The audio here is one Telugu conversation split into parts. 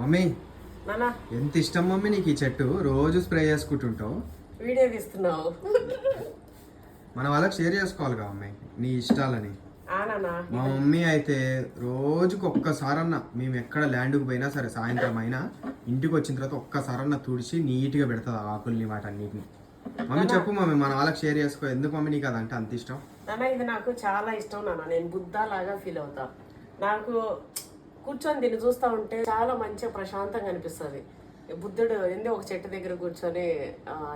మమ్మీ నానా. ఎంత ఇష్టం మమ్మీ నీకు ఈ చెట్టు? రోజు స్ప్రే చేసుకుంటుంటావు. వీడియో తీస్తున్నావు. మన వాళ్ళకి షేర్ చేసుకోవాలిగా మమ్మీ నీ ఇష్టాలని. మా మమ్మీ అయితే రోజుకి ఒక్కసారన్న మేము ఎక్కడ ల్యాండ్కి పోయినా సరే సాయంత్రం అయినా ఇంటికి వచ్చిన తర్వాత ఒక్కసారన్న తుడిచి నీట్గా పెడుతుంది ఆ ఆకుల్ని వాటన్నిటిని. మమ్మీ చెప్పు మమ్మీ మన వాళ్ళకి షేర్ చేసుకో. ఎందుకు మమ్మీ నీకు అదంటే అంత ఇష్టం? ఇది నాకు చాలా ఇష్టం నాన్న నేను బుద్ధ లాగా ఫీల్ అవుతా. నాకు కూర్చొని దీన్ని చూస్తూ ఉంటే చాలా మంచిగా ప్రశాంతంగా అనిపిస్తుంది. బుద్ధుడు ఏంది ఒక చెట్టు దగ్గర కూర్చొని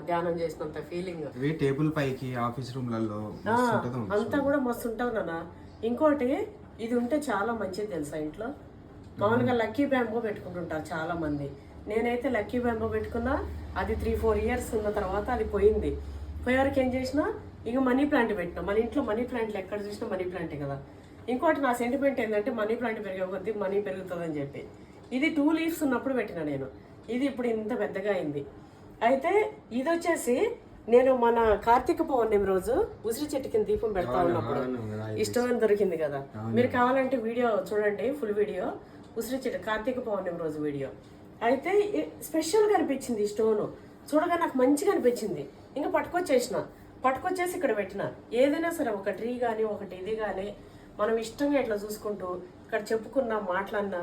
ధ్యానం చేసినంత ఫీలింగ్ టేబుల్ పైకి ఆఫీస్ రూమ్లలో అంతా కూడా మస్తు ఉంటుంది నాన్న. ఇంకోటి ఇది ఉంటే చాలా మంచిది తెలుసా ఇంట్లో? మామూలుగా లక్కీ బ్యాంబో పెట్టుకుంటుంటారు చాలా మంది నేనైతే లక్కీ బ్యాంబో పెట్టుకున్నా అది త్రీ ఫోర్ ఇయర్స్ ఉన్న తర్వాత అది పోయింది. పోయేవరకు ఏం చేసినా ఇక మనీ ప్లాంట్ పెట్టినా. మన ఇంట్లో మనీ ప్లాంట్లు ఎక్కడ చూసినా మనీ ప్లాంటే కదా. ఇంకోటి నా సెంటిమెంట్ ఏంటంటే మనీ ప్లాంట్ పెరిగే కొద్దీ మనీ పెరుగుతుందని చెప్పి. ఇది టూ లీవ్స్ ఉన్నప్పుడు పెట్టిన నేను. ఇది ఇప్పుడు ఇంత పెద్దగా అయింది. అయితే ఇది వచ్చేసి నేను మన కార్తీక పౌర్ణమి రోజు ఉసిరి చెట్టు కింద దీపం పెడతా ఉన్నప్పుడు ఇష్టం దొరికింది కదా. మీరు కావాలంటే వీడియో చూడండి ఫుల్ వీడియో ఉసిరి చెట్టు కార్తీక పౌర్ణమి రోజు వీడియో. అయితే స్పెషల్గా అనిపించింది ఈ స్టోన్ చూడగా నాకు మంచిగా అనిపించింది. ఇంకా పట్టుకొచ్చేసిన. పట్టుకొచ్చేసి ఇక్కడ పెట్టిన. ఏదైనా సరే ఒక ట్రీ కానీ ఒకటి ఇది కానీ మనం ఇష్టంగా ఇట్లా చూసుకుంటూ ఇక్కడ చెప్పుకున్న మాట్లాడినా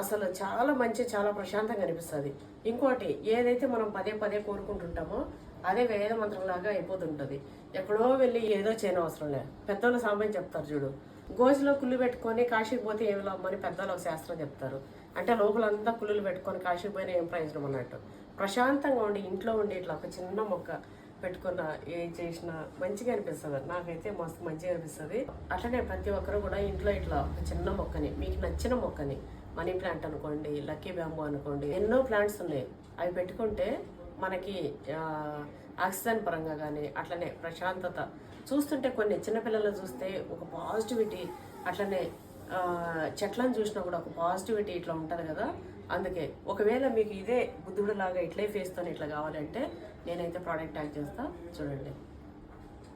అసలు చాలా మంచి చాలా ప్రశాంతంగా అనిపిస్తుంది. ఇంకోటి ఏదైతే మనం పదే పదే కోరుకుంటుంటామో అదే వేద మంత్రంలాగా అయిపోతుంటుంది. ఎక్కడో వెళ్ళి ఏదో చేయని అవసరం లేదు. పెద్దోళ్ళు సామాన్యం చెప్తారు చూడు. గోజులో కుళ్ళు పెట్టుకొని కాశీకి పోతే ఏమి లాభమని పెద్దలు ఒక శాస్త్రం చెప్తారు. అంటే లోపలంతా కుళ్ళులు పెట్టుకొని కాశీకి పోయినా ఏం ప్రయోజనం అన్నట్టు. ప్రశాంతంగా ఉండి ఇంట్లో ఉండి ఇట్లా ఒక చిన్న మొక్క పెట్టుకున్న ఏం చేసినా మంచిగా అనిపిస్తుంది. నాకైతే మస్తు మంచిగా అనిపిస్తుంది. అట్లనే ప్రతి ఒక్కరు కూడా ఇంట్లో ఇట్లా ఒక చిన్న మొక్కని మీకు నచ్చిన మొక్కని మనీ ప్లాంట్ అనుకోండి లక్కీ బ్యాంబూ అనుకోండి ఎన్నో ప్లాంట్స్ ఉన్నాయి. అవి పెట్టుకుంటే మనకి ఆక్సిజన్ పరంగా కానీ అట్లనే ప్రశాంతత. చూస్తుంటే కొన్ని చిన్నపిల్లలు చూస్తే ఒక పాజిటివిటీ అట్లనే చెట్లను చూసినా కూడా ఒక పాజిటివిటీ ఇట్లా ఉంటుంది కదా. అందుకే ఒకవేళ మీకు ఇదే బుద్ధుడు లాగా ఇట్లే ఫేస్తో ఇట్లా కావాలంటే నేనైతే ప్రోడక్ట్ ట్యాగ్ చేస్తా. చూడండి.